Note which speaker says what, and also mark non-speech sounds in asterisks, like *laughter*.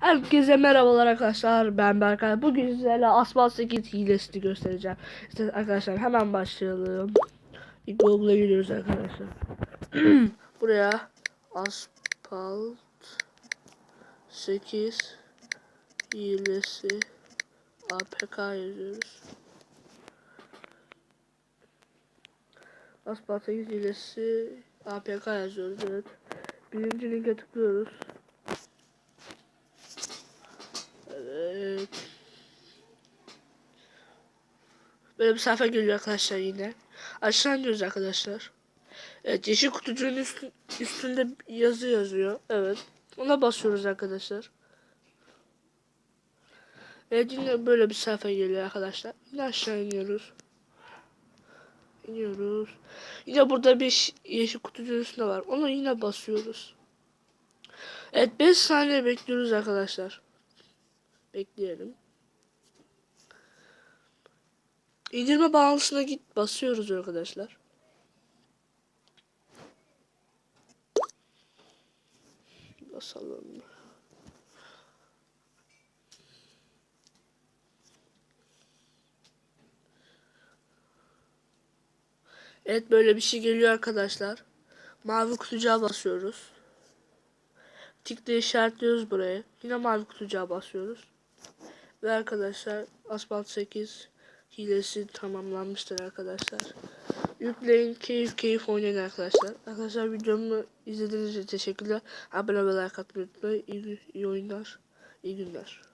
Speaker 1: Herkese merhabalar arkadaşlar. Ben Berkay. Bugün sizlerle Asphalt 8 hilesini göstereceğim. İşte arkadaşlar hemen başlayalım. İlk Google'a giriyoruz arkadaşlar. *clears throat* Buraya Asphalt 8 hilesi APK yazıyoruz. Asphalt 8 hilesi APK yazıyoruz. Evet. Birinci linke tıklıyoruz. Evet. Böyle sayfa geliyor arkadaşlar yine. Aşağı iniyoruz arkadaşlar. Evet yeşil kutucuğun üstü- üstünde yazı yazıyor. Evet. Ona basıyoruz arkadaşlar. Evet yine böyle bir sayfa geliyor arkadaşlar. Yine aşağı iniyoruz. İniyoruz. Yine burada bir yeşil kutucuğun üstünde var. Onu yine basıyoruz. Evet 5 saniye bekliyoruz arkadaşlar. Bekleyelim. İndirme bağlantısına git basıyoruz arkadaşlar. Basalım. Evet böyle bir şey geliyor arkadaşlar. Mavi kutucuğa basıyoruz. Tikle işaretliyoruz buraya. Yine mavi kutucuğa basıyoruz. Ve arkadaşlar Asphalt 8 hilesi tamamlanmıştır arkadaşlar. Yükleyin keyif keyif oynayın arkadaşlar. Arkadaşlar videomu izlediğiniz için teşekkürler. Abone ve like atmayı unutmayın. İyi, iyi oyunlar. İyi günler.